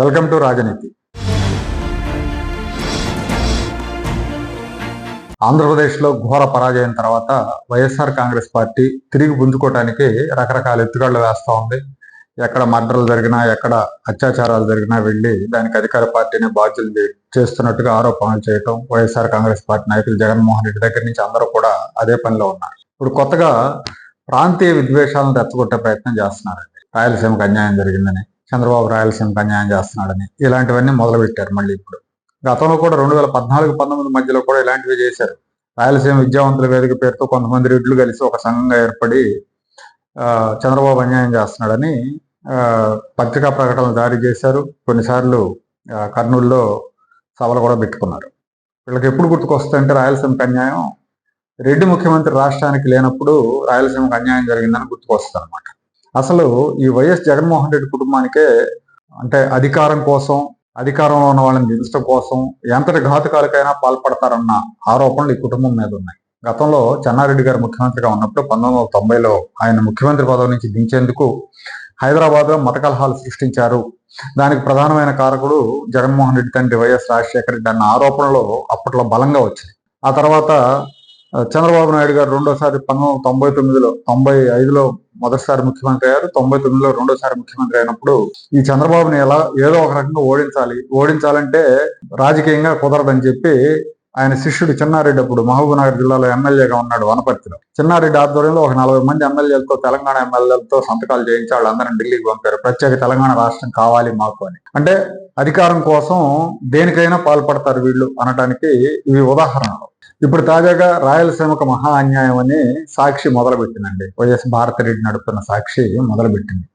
Welcome to రాజనీతి. ఆంధ్రప్రదేశ్లో ఘోర పరాజయం తర్వాత వైఎస్ఆర్ కాంగ్రెస్ పార్టీ తిరిగి పుంజుకోవటానికి రకరకాల ఎత్తుగడలు వేస్తూ ఉంది. ఎక్కడ మర్డర్లు జరిగినా ఎక్కడ అత్యాచారాలు జరిగినా వెళ్ళి దానికి అధికార పార్టీని బాధ్యులు చేస్తున్నట్టుగా ఆరోపణలు చేయటం వైఎస్ఆర్ కాంగ్రెస్ పార్టీ నాయకులు జగన్మోహన్ రెడ్డి దగ్గర నుంచి అందరూ కూడా అదే పనిలో ఉన్నారు. ఇప్పుడు కొత్తగా ప్రాంతీయ విద్వేషాలను రెచ్చగొట్టే ప్రయత్నం చేస్తున్నారండి. రాయలసీమకు అన్యాయం జరిగిందని చంద్రబాబు రాయలసీమకు అన్యాయం చేస్తున్నాడని ఇలాంటివన్నీ మొదలుపెట్టారు మళ్ళీ ఇప్పుడు. గతంలో కూడా రెండు వేల పద్నాలుగు పంతొమ్మిది మధ్యలో కూడా ఇలాంటివి చేశారు. రాయలసీమ విద్యావంతుల వేదిక పేరుతో కొంతమంది రెడ్లు కలిసి ఒక సంఘంగా ఏర్పడి చంద్రబాబు అన్యాయం చేస్తున్నాడని ఆ, పత్రికా ప్రకటనలు జారీ చేశారు. కొన్నిసార్లు కర్నూలులో సభలు కూడా పెట్టుకున్నారు. వీళ్ళకి ఎప్పుడు గుర్తుకొస్తుందంటే రాయలసీమకు అన్యాయం రెడ్డి ముఖ్యమంత్రి రాష్ట్రానికి లేనప్పుడు రాయలసీమకు అన్యాయం జరిగిందని గుర్తుకొస్తుంది అనమాట అసలు ఈ వైఎస్ జగన్మోహన్ రెడ్డి కుటుంబానికే అంటే అధికారం కోసం అధికారంలో ఉన్న వాళ్ళని దించడం కోసం ఎంతటి ఘాతుకాలకైనా పాల్పడతారన్న ఆరోపణలు ఈ కుటుంబం మీద ఉన్నాయి. గతంలో చెన్నారెడ్డి గారు ముఖ్యమంత్రిగా ఉన్నప్పుడు పంతొమ్మిది వందల తొంభైలో ఆయన ముఖ్యమంత్రి పదవి నుంచి దించేందుకు హైదరాబాద్లో మత కలహాలు సృష్టించారు. దానికి ప్రధానమైన కారకుడు జగన్మోహన్ రెడ్డి తండ్రి వైఎస్ రాజశేఖర రెడ్డి అన్న ఆరోపణలు అప్పట్లో బలంగా వచ్చింది ఆ తర్వాత చంద్రబాబు నాయుడు గారు రెండోసారి పంతొమ్మిది వందల తొంభై తొమ్మిదిలో తొంభై ఐదులో మొదటిసారి ముఖ్యమంత్రి అయ్యారు. తొంభై తొమ్మిదిలో రెండోసారి ముఖ్యమంత్రి అయినప్పుడు ఈ చంద్రబాబుని ఎలా ఏదో ఒక రకంగా ఓడించాలి. ఓడించాలంటే రాజకీయంగా కుదరదని చెప్పి ఆయన శిష్యుడు చిన్నారెడ్డి అప్పుడు మహబూబ్నగర్ జిల్లాలో ఎమ్మెల్యేగా ఉన్నాడు వనపర్తిలో. చిన్నారెడ్డి ఆధ్వర్యంలో ఒక నలభై మంది ఎమ్మెల్యేలతో తెలంగాణ ఎమ్మెల్యేలతో సంతకాలు చేయించి వాళ్ళందరినీ ఢిల్లీకి పంపారు. ప్రత్యేక తెలంగాణ రాష్ట్రం కావాలి మాకు అని. అంటే అధికారం కోసం దేనికైనా పాల్పడతారు వీళ్ళు అనడానికి ఇవి ఉదాహరణలు. ఇప్పుడు తాజాగా రాయలసీమకు మహా అన్యాయం అని సాక్షి మొదలుపెట్టిందండి. వైఎస్ భారతిరెడ్డి నడుపుతున్న సాక్షి మొదలుపెట్టింది.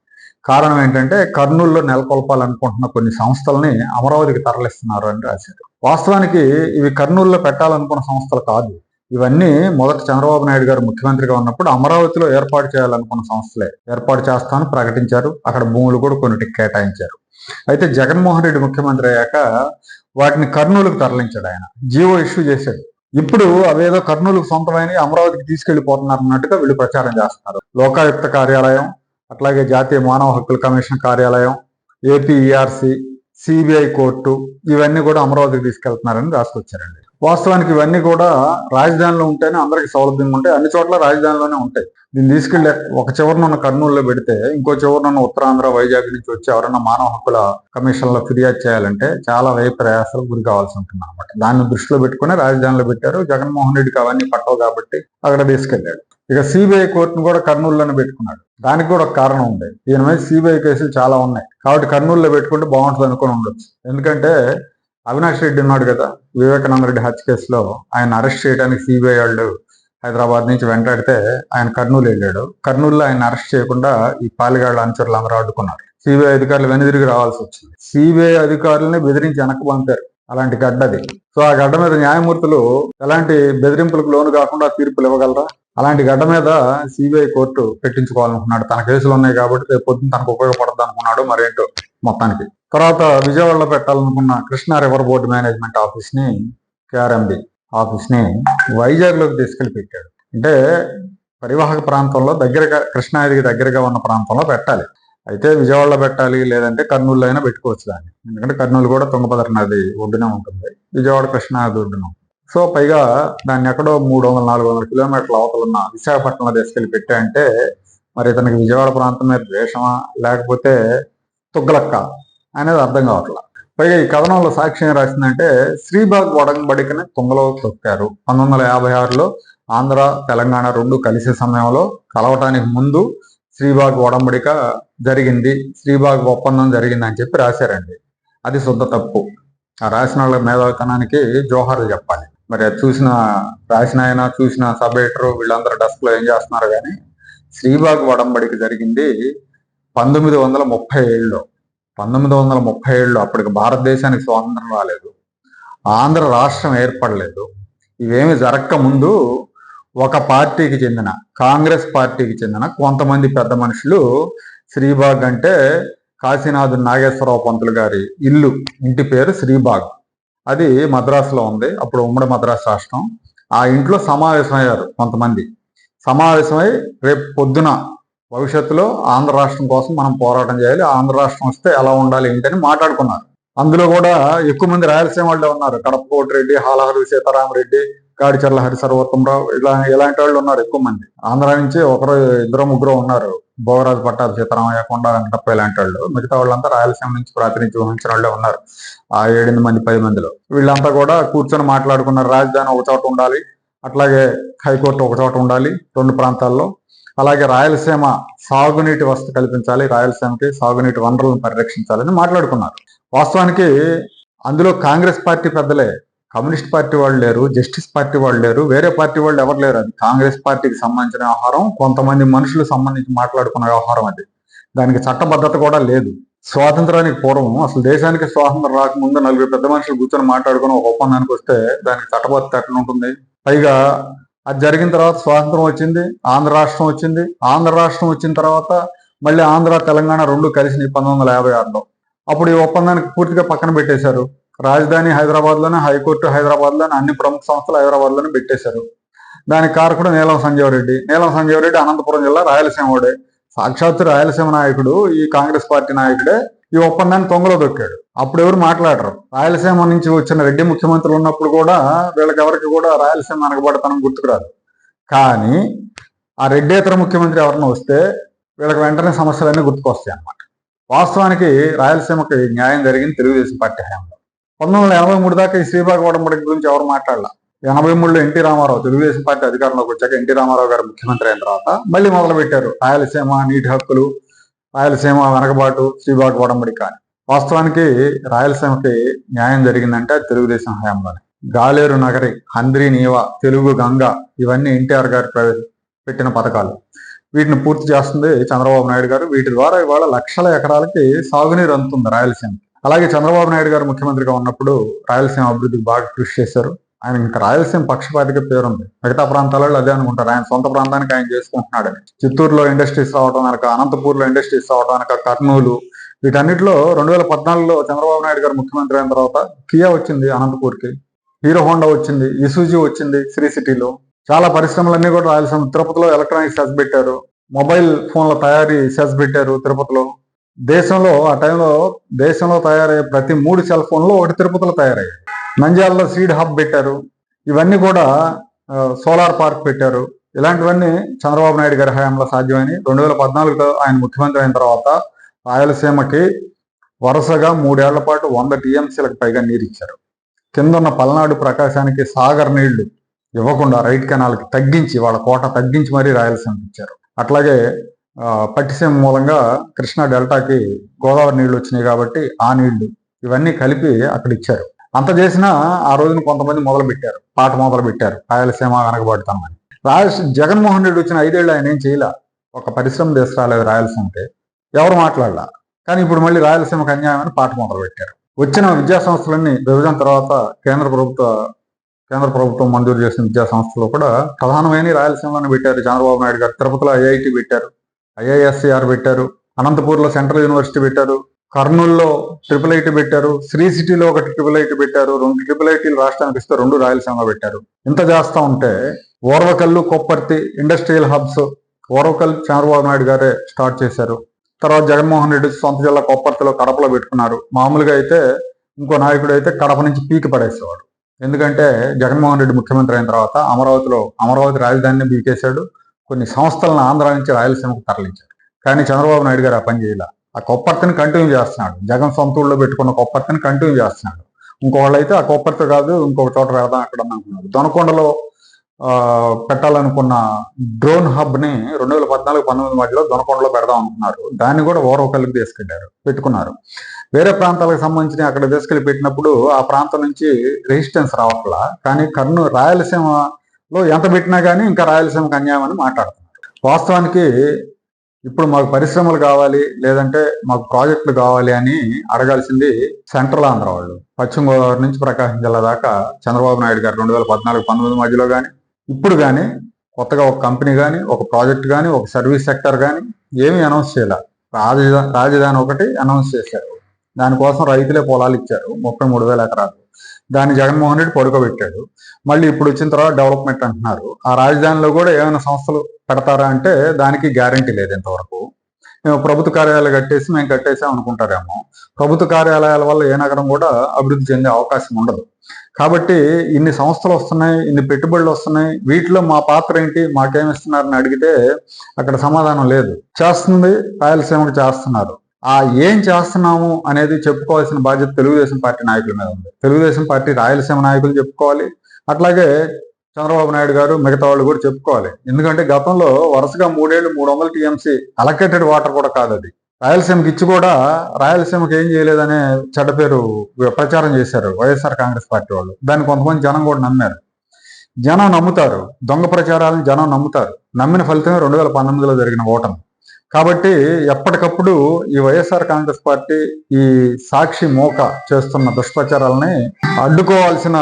కారణం ఏంటంటే కర్నూలులో నెలకొల్పాలనుకుంటున్న కొన్ని సంస్థల్ని అమరావతికి తరలిస్తున్నారు అని రాశారు. వాస్తవానికి ఇవి కర్నూలులో పెట్టాలనుకున్న సంస్థలు కాదు. ఇవన్నీ మొదట చంద్రబాబు నాయుడు గారు ముఖ్యమంత్రిగా ఉన్నప్పుడు అమరావతిలో ఏర్పాటు చేయాలనుకున్న సంస్థలే. ఏర్పాటు చేస్తామని ప్రకటించారు. అక్కడ భూములు కూడా కొన్నిటికి కేటాయించారు. అయితే జగన్మోహన్ రెడ్డి ముఖ్యమంత్రి అయ్యాక వాటిని కర్నూలుకు తరలించాడు ఆయన. జీవో ఇష్యూ చేశాడు. ఇప్పుడు అవేదో కర్నూలుకు సొంతమైన అమరావతికి తీసుకెళ్ళిపోతున్నారు అన్నట్టుగా వీళ్ళు ప్రచారం చేస్తున్నారు. లోకాయుక్త కార్యాలయం అట్లాగే జాతీయ మానవ హక్కుల కమిషన్ కార్యాలయం ఏపీఈఆర్సి సిబిఐ కోర్టు ఇవన్నీ కూడా అమరావతికి తీసుకెళ్తున్నారని రాసుకొచ్చారండి. వాస్తవానికి ఇవన్నీ కూడా రాజధానిలో ఉంటేనే అందరికి సౌలభ్యంగా ఉంటాయి. అన్ని చోట్ల రాజధానిలోనే ఉంటాయి. దీన్ని తీసుకెళ్ళే ఒక చివరన ఉన్న కర్నూలులో పెడితే ఇంకో చివరన ఉన్న ఉత్తరాంధ్ర వైజాగ్ నుంచి వచ్చి ఎవరైనా మానవ హక్కుల కమిషన్లో ఫిర్యాదు చేయాలంటే చాలా వ్యయ ప్రయాసాలు గురి కావాల్సి ఉంటుంది అనమాట దాన్ని దృష్టిలో పెట్టుకుని రాజధానిలో పెట్టారు. జగన్మోహన్ రెడ్డికి అవన్నీ పట్టవు కాబట్టి అక్కడ తీసుకెళ్ళాడు ఇక సిబిఐ కోర్టును కూడా కర్నూలులోనే పెట్టుకున్నాడు. దానికి కూడా ఒక కారణం ఉంది. దీని మీద సిబిఐ కేసులు చాలా ఉన్నాయి. కాబట్టి కర్నూలులో పెట్టుకుంటే బాగుంటుంది అనుకుని ఉండొచ్చు. ఎందుకంటే అవినాష్ రెడ్డి ఉన్నాడు కదా వివేకానంద రెడ్డి హత్య కేసులో ఆయన అరెస్ట్ చేయడానికి సిబిఐ వాళ్ళు హైదరాబాద్ నుంచి వెంటాడితే ఆయన కర్నూలు వెళ్ళాడు. కర్నూలులో ఆయన అరెస్ట్ చేయకుండా ఈ పాలిగాళ్ళ అనుచరులు అందరూ అడ్డుకున్నారు సిబిఐ అధికారులు వెనుదిరిగి రావాల్సి వచ్చింది. సిబిఐ అధికారులని బెదిరించి వెనక్కి పంపారు. అలాంటి గడ్డ అది. సో ఆ గడ్డ మీద న్యాయమూర్తులు ఎలాంటి బెదిరింపులకు లోను కాకుండా తీర్పులు ఇవ్వగలరా? అలాంటి గడ్డ మీద సిబిఐ కోర్టు పెట్టించుకోవాలనుకున్నాడు. తన కేసులు ఉన్నాయి కాబట్టి రేపు పొద్దున్న తనకు ఉపయోగపడద్దు అనుకున్నాడు. మరేంటో మొత్తానికి. తర్వాత విజయవాడలో పెట్టాలనుకున్న కృష్ణా రివర్ బోర్డు మేనేజ్మెంట్ ఆఫీస్ని కేఆర్ఎంబి ఆఫీస్ని వైజాగ్లోకి తీసుకెళ్ళి పెట్టాడు. అంటే పరివాహక ప్రాంతంలో దగ్గరగా కృష్ణానదికి దగ్గరగా ఉన్న ప్రాంతంలో పెట్టాలి. అయితే విజయవాడలో పెట్టాలి లేదంటే కర్నూలులో అయినా పెట్టుకోవచ్చు దాన్ని. ఎందుకంటే కర్నూలు కూడా తుంగభద్ర నది ఒడ్డునే ఉంటుంది. విజయవాడ కృష్ణానది ఒడ్డున సో పైగా దాన్ని ఎక్కడో మూడు వందల నాలుగు వందల కిలోమీటర్ల అవతల ఉన్న విశాఖపట్నంలో తీసుకెళ్ళి పెట్టాయంటే మరి ఇతనికి విజయవాడ ప్రాంతం మీద ద్వేషమా లేకపోతే తుగ్గలక్క అనేది అర్థం కావట్లా. పైగా ఈ కథనంలో సాక్ష్యం రాసిందంటే శ్రీబాగ్ వడంబడికని తుంగలో తొక్కారు. పంతొమ్మిది వందల యాభై ఆరులో ఆంధ్ర తెలంగాణ రెండు కలిసే సమయంలో కలవటానికి ముందు శ్రీబాగ్ ఒడంబడిక జరిగింది శ్రీబాగ్ ఒప్పందం జరిగింది అని చెప్పి రాశారండి. అది శుద్ధ తప్పు. ఆ రాసిన వాళ్ళ మేధావితనానికి జోహార్లు చెప్పాలి. మరి అది చూసిన రాసిన ఆయన చూసిన సబ్ ఎడిటర్ వీళ్ళందరూ డెస్క్లో ఏం చేస్తున్నారు కానీ శ్రీబాగ్ వడంబడిక జరిగింది పంతొమ్మిది వందల ముప్పై ఏడులో. పంతొమ్మిది వందల ముప్పై ఏడులో అప్పటికి భారతదేశానికి స్వాతంత్రం రాలేదు. ఆంధ్ర రాష్ట్రం ఏర్పడలేదు. ఇవేమి జరగక ముందు ఒక పార్టీకి చెందిన కాంగ్రెస్ పార్టీకి చెందిన కొంతమంది పెద్ద మనుషులు శ్రీబాగ్ అంటే కాశీనాథ్ నాగేశ్వరరావు పంతులు గారి ఇల్లు ఇంటి పేరు శ్రీబాగ్. అది మద్రాసులో ఉంది. అప్పుడు ఉమ్మడి మద్రాసు రాష్ట్రం. ఆ ఇంట్లో సమావేశమయ్యారు కొంతమంది. సమావేశమై రేపు పొద్దున భవిష్యత్తులో ఆంధ్ర రాష్ట్రం కోసం మనం పోరాటం చేయాలి. ఆంధ్ర రాష్ట్రం వస్తే ఎలా ఉండాలి ఏంటని మాట్లాడుకున్నారు. అందులో కూడా ఎక్కువ మంది రాయలసీమ వాళ్ళే ఉన్నారు. కడప కోటిరెడ్డి హాలహరి సీతారామరెడ్డి కాడిచర్ల హరి సర్వోత్తమరావు ఇలా ఇలాంటి వాళ్ళు ఉన్నారు ఎక్కువ మంది. ఆంధ్ర నుంచి ఒకరు ఇద్దరు ముగ్గురు ఉన్నారు. భోగరాజు పట్టాభి సీతారామయ్య కొండ వెంకటప్ప ఇలాంటి వాళ్ళు. మిగతా వాళ్ళంతా రాయలసీమ నుంచి ప్రాతినిధ్యం వహించిన వాళ్ళే ఉన్నారు. ఆ ఏడెనిమిది మంది పది మందిలో. వీళ్ళంతా కూడా కూర్చొని మాట్లాడుకున్నారు రాజధాని ఒక చోట ఉండాలి. అట్లాగే హైకోర్టు ఒక చోట ఉండాలి. రెండు ప్రాంతాల్లో అలాగే రాయలసీమ సాగునీటి వసతి కల్పించాలి రాయలసీమకి సాగునీటి వనరులను పరిరక్షించాలని మాట్లాడుకున్నారు. వాస్తవానికి అందులో కాంగ్రెస్ పార్టీ పెద్దలే కమ్యూనిస్ట్ పార్టీ వాళ్ళు లేరు జస్టిస్ పార్టీ వాళ్ళు లేరు వేరే పార్టీ వాళ్ళు ఎవరు లేరు అది. కాంగ్రెస్ పార్టీకి సంబంధించిన వ్యవహారం కొంతమంది మనుషులు సంబంధించి మాట్లాడుకున్న వ్యవహారం అది. దానికి చట్టబద్ధత కూడా లేదు. స్వాతంత్రానికి పూర్వం అసలు దేశానికి స్వాతంత్రం రాకముందు నలుగురు పెద్ద మనుషులు కూర్చొని మాట్లాడుకుని ఒక ఒప్పందానికి వస్తే దానికి చట్టబద్ధత ఎట్లా ఉంటుంది? పైగా అది జరిగిన తర్వాత స్వాతంత్రం వచ్చింది ఆంధ్ర రాష్ట్రం వచ్చింది. ఆంధ్ర రాష్ట్రం వచ్చిన తర్వాత మళ్ళీ ఆంధ్ర తెలంగాణ రెండు కలిసినాయి పంతొమ్మిది వందల యాభై ఆరులో. అప్పుడు ఈ ఒప్పందానికి పూర్తిగా పక్కన పెట్టేశారు. రాజధాని హైదరాబాద్లోనే హైకోర్టు హైదరాబాద్లోనే అన్ని ప్రముఖ సంస్థలు హైదరాబాద్లోనే పెట్టేశారు. దానికి కారకుడు నీలం సంజీవరెడ్డి. నీలం సంజీవరెడ్డి అనంతపురం జిల్లా రాయలసీమ వాడే. సాక్షాత్తు రాయలసీమ నాయకుడు ఈ కాంగ్రెస్ పార్టీ నాయకుడే. ఈ ఒప్పందాన్ని తొంగలో దొక్కాడు అప్పుడు ఎవరు మాట్లాడరు. రాయలసీమ నుంచి వచ్చిన రెడ్డి ముఖ్యమంత్రులు ఉన్నప్పుడు కూడా వీళ్ళకి ఎవరికి కూడా రాయలసీమ అనగబడతనం గుర్తుకురాదు కానీ ఆ రెడ్డేతర ముఖ్యమంత్రి ఎవరైనా వస్తే వీళ్ళకి వెంటనే సమస్యలన్నీ గుర్తుకొస్తాయి అన్నమాట. వాస్తవానికి రాయలసీమకి న్యాయం జరిగింది తెలుగుదేశం పార్టీ హయాంలో. పంతొమ్మిది వందల ఎనభై మూడు దాకా ఈ శ్రీబాగ్ వడంబడి గురించి ఎవరు మాట్లాడాల? ఎనభై మూడులో ఎన్టీ రామారావు తెలుగుదేశం పార్టీ అధికారంలోకి వచ్చాక ఎన్టీ రామారావు గారు ముఖ్యమంత్రి అయిన తర్వాత మళ్ళీ మొదలు పెట్టారు రాయలసీమ నీటి హక్కులు రాయలసీమ వెనకబాటు శ్రీబాగ్ వడంబడి కానీ. వాస్తవానికి రాయలసీమకి న్యాయం జరిగిందంటే తెలుగుదేశం హయాంలోనే. గాలేరు నగరి హంద్రి నీవ తెలుగు గంగ ఇవన్నీ ఎన్టీఆర్ గారు పెట్టిన పథకాలు. వీటిని పూర్తి చేస్తుంది చంద్రబాబు నాయుడు గారు. వీటి ద్వారా ఇవాళ లక్షల ఎకరాలకి సాగునీరు అందుతుంది రాయలసీమ అలాగే చంద్రబాబు నాయుడు గారు ముఖ్యమంత్రిగా ఉన్నప్పుడు రాయలసీమ అభివృద్ధికి బాగా కృషి చేశారు. ఆయన ఇంకా రాయలసీమ పక్షపాతిక పేరుంది. మిగతా ప్రాంతాలలో అదే అనుకుంటారు. ఆయన సొంత ప్రాంతానికి ఆయన చేసుకుంటున్నాడు. చిత్తూరులో ఇండస్ట్రీస్ రావడం వెనక అనంతపూర్లో ఇండస్ట్రీస్ రావడం అనక కర్నూలు వీటన్నిటిలో రెండు వేల పద్నాలుగులో చంద్రబాబు నాయుడు గారు ముఖ్యమంత్రి అయిన తర్వాత కియా వచ్చింది అనంతపూర్కి. హీరో హోండా వచ్చింది ఇసూజీ వచ్చింది శ్రీ సిటీలో. చాలా పరిశ్రమలన్నీ కూడా రాయలసీమ తిరుపతిలో ఎలక్ట్రానిక్ సెస్ పెట్టారు. మొబైల్ ఫోన్ల తయారీ సెస్ పెట్టారు తిరుపతిలో. దేశంలో ఆ టైంలో దేశంలో తయారయ్యే ప్రతి మూడు సెల్ ఫోన్లో ఒకటి తిరుపతిలో తయారయ్యాయి. నంద్యాలలో సీడ్ హబ్ పెట్టారు. ఇవన్నీ కూడా సోలార్ పార్క్ పెట్టారు. ఇలాంటివన్నీ చంద్రబాబు నాయుడు గారి హయాంలో సాధ్యమని రెండు వేల పద్నాలుగులో ఆయన ముఖ్యమంత్రి అయిన తర్వాత రాయలసీమకి వరుసగా మూడేళ్ళ పాటు వంద టీఎంసీలకు పైగా నీరు ఇచ్చారు కింద ఉన్న పల్నాడు ప్రకాశానికి సాగర్ నీళ్ళు ఇవ్వకుండా రైట్ కెనాల్కి తగ్గించి వాళ్ళ కోట తగ్గించి మరీ రాయలసీమకి ఇచ్చారు. అట్లాగే పట్టిసీమ మూలంగా కృష్ణా డెల్టాకి గోదావరి నీళ్ళు వచ్చినాయి కాబట్టి ఆ నీళ్ళు ఇవన్నీ కలిపి అక్కడ ఇచ్చారు. అంత చేసినా ఆ రోజున కొంతమంది మొదలు పెట్టారు పాట మొదలు పెట్టారు రాయలసీమ వెనకబడతామని రాయలసీ జగన్మోహన్ రెడ్డి వచ్చిన ఐదేళ్ళు ఆయన ఏం చేయలే? ఒక పరిశ్రమ తీసుకురాలేదు రాయలసీమకి ఎవరు మాట్లాడలా? కానీ ఇప్పుడు మళ్ళీ రాయలసీమకు అన్యాయం అని పాట మొదలు పెట్టారు వచ్చిన విద్యా సంస్థలన్నీ విభజన తర్వాత కేంద్ర ప్రభుత్వ కేంద్ర ప్రభుత్వం మంజూరు చేసిన విద్యా సంస్థలు కూడా ప్రధానమైన రాయలసీమలోనే పెట్టారు. చంద్రబాబు నాయుడు గారు తిరుపతిలో ఐఐటి పెట్టారు ఐఐఎస్సిఆర్ పెట్టారు అనంతపూర్లో సెంట్రల్ యూనివర్సిటీ పెట్టారు కర్నూల్లో ట్రిపుల్ ఐటీ పెట్టారు. శ్రీ సిటీలో ఒకటి ట్రిపుల్ ఐటీ పెట్టారు. రెండు ట్రిపుల్ ఐటీలు రాష్ట్రానికి ఇస్తే రెండు రాయలసీమ పెట్టారు. ఇంత చేస్తా ఉంటే ఓర్వకల్లు కొప్పర్తి ఇండస్ట్రియల్ హబ్స్ ఓర్వకల్ చంద్రబాబు నాయుడు గారే స్టార్ట్ చేశారు. తర్వాత జగన్మోహన్ రెడ్డి సొంత జిల్లా కొప్పర్తిలో కడపలో పెట్టుకున్నారు. మామూలుగా అయితే ఇంకో నాయకుడు అయితే కడప నుంచి పీకి పడేసేవాడు. ఎందుకంటే జగన్మోహన్ రెడ్డి ముఖ్యమంత్రి అయిన తర్వాత అమరావతిలో అమరావతి రాజధానిని బీకేశాడు కొన్ని సంస్థలను ఆంధ్ర నుంచి రాయలసీమకు తరలించారు కానీ చంద్రబాబు నాయుడు గారు ఆ పని చేయలే. ఆ కొప్పర్తిని కంటిన్యూ చేస్తున్నాడు. జగన్ సొంత ఊళ్ళో పెట్టుకున్న కొప్పర్తిని కంటిన్యూ చేస్తున్నాడు. ఇంకోళ్ళు అయితే ఆ కొప్పర్తి కాదు ఇంకొక చోట పెడదాం అక్కడ అనుకున్నారు దొనకొండలో పెట్టాలనుకున్న డ్రోన్ హబ్ని రెండు వేల పద్నాలుగు పంతొమ్మిది మధ్యలో దొనకొండలో పెడదాం అనుకున్నారు. దాన్ని కూడా ఓరవకల్లికి తీసుకెళ్ళారు పెట్టుకున్నారు. వేరే ప్రాంతాలకు సంబంధించి అక్కడ తీసుకెళ్ళి పెట్టినప్పుడు ఆ ప్రాంతం నుంచి రెసిస్టెన్స్ రావట్లా. కానీ కర్నూలు రాయలసీమలో ఎంత పెట్టినా కానీ ఇంకా రాయలసీమకు అన్యాయం అని మాట్లాడుతున్నారు. వాస్తవానికి ఇప్పుడు మాకు పరిశ్రమలు కావాలి లేదంటే మాకు ప్రాజెక్టులు కావాలి అని అడగాల్సింది సెంట్రల్ ఆంధ్ర వాళ్ళు. పశ్చిమ గోదావరి నుంచి ప్రకాశం జిల్లా దాకా చంద్రబాబు నాయుడు గారు రెండు వేల పద్నాలుగు పంతొమ్మిది మధ్యలో కానీ ఇప్పుడు కానీ కొత్తగా ఒక కంపెనీ కానీ ఒక ప్రాజెక్ట్ కానీ ఒక సర్వీస్ సెక్టర్ కానీ ఏమీ అనౌన్స్ చేయాల. రాజధాని రాజధాని ఒకటి అనౌన్స్ చేశారు. దానికోసం రైతులే పొలాలు ఇచ్చారు ముప్పై మూడు వేల ఎకరాలు. దాన్ని జగన్మోహన్ రెడ్డి పడుకోబెట్టాడు. మళ్ళీ ఇప్పుడు వచ్చిన తర్వాత డెవలప్మెంట్ అంటున్నారు. ఆ రాజధానిలో కూడా ఏమైనా సంస్థలు పెడతారా అంటే దానికి గ్యారంటీ లేదు ఇంతవరకు. మేము ప్రభుత్వ కార్యాలయాలు కట్టేసి మేము కట్టేసాం అనుకుంటారేమో. ప్రభుత్వ కార్యాలయాల వల్ల ఏ నగరం కూడా అభివృద్ధి చెందే అవకాశం ఉండదు. కాబట్టి ఇన్ని సంస్థలు వస్తున్నాయి ఇన్ని పెట్టుబడులు వస్తున్నాయి. వీటిలో మా పాత్ర ఏంటి? మాకేమి ఇస్తున్నారని అడిగితే అక్కడ సమాధానం లేదు. చేస్తుంది రాయలసీమకు చేస్తున్నారు. ఆ ఏం చేస్తున్నాము అనేది చెప్పుకోవాల్సిన బాధ్యత తెలుగుదేశం పార్టీ నాయకుల మీద ఉంది. తెలుగుదేశం పార్టీ రాయలసీమ నాయకులు చెప్పుకోవాలి. అట్లాగే చంద్రబాబు నాయుడు గారు మిగతా వాళ్ళు కూడా చెప్పుకోవాలి. ఎందుకంటే గతంలో వరుసగా మూడేళ్ళు మూడు వందల టీఎంసీ అలకేటెడ్ వాటర్ కూడా కాదు అది. రాయలసీమకి ఇచ్చి కూడా రాయలసీమకి ఏం చేయలేదనే చెడ్డ పేరు ప్రచారం చేశారు వైఎస్ఆర్ కాంగ్రెస్ పార్టీ వాళ్ళు. దాన్ని కొంతమంది జనం కూడా నమ్మారు. జనం నమ్ముతారు. దొంగ ప్రచారాలను జనం నమ్ముతారు. నమ్మిన ఫలితమే రెండు వేల పంతొమ్మిదిలో జరిగిన ఓటమి. కాబట్టి ఎప్పటికప్పుడు ఈ వైఎస్ఆర్ కాంగ్రెస్ పార్టీ ఈ సాక్షి మోక చేస్తున్న దుష్ప్రచారాలని అడ్డుకోవాల్సిన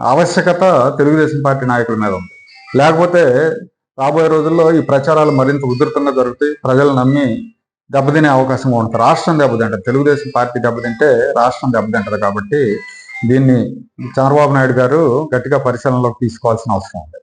ఆవశ్యకత తెలుగుదేశం పార్టీ నాయకుల మీద ఉంది. లేకపోతే రాబోయే రోజుల్లో ఈ ప్రచారాలు మరింత ఉధృతంగా జరుగుతాయి. ప్రజలు నమ్మి దెబ్బతినే అవకాశం ఉంటుంది రాష్ట్రం దెబ్బతింటది. తెలుగుదేశం పార్టీ దెబ్బతింటే రాష్ట్రం దెబ్బతింటది కాబట్టి దీన్ని చంద్రబాబు నాయుడు గారు గట్టిగా పరిశీలనలోకి తీసుకోవాల్సిన అవసరం ఉంది.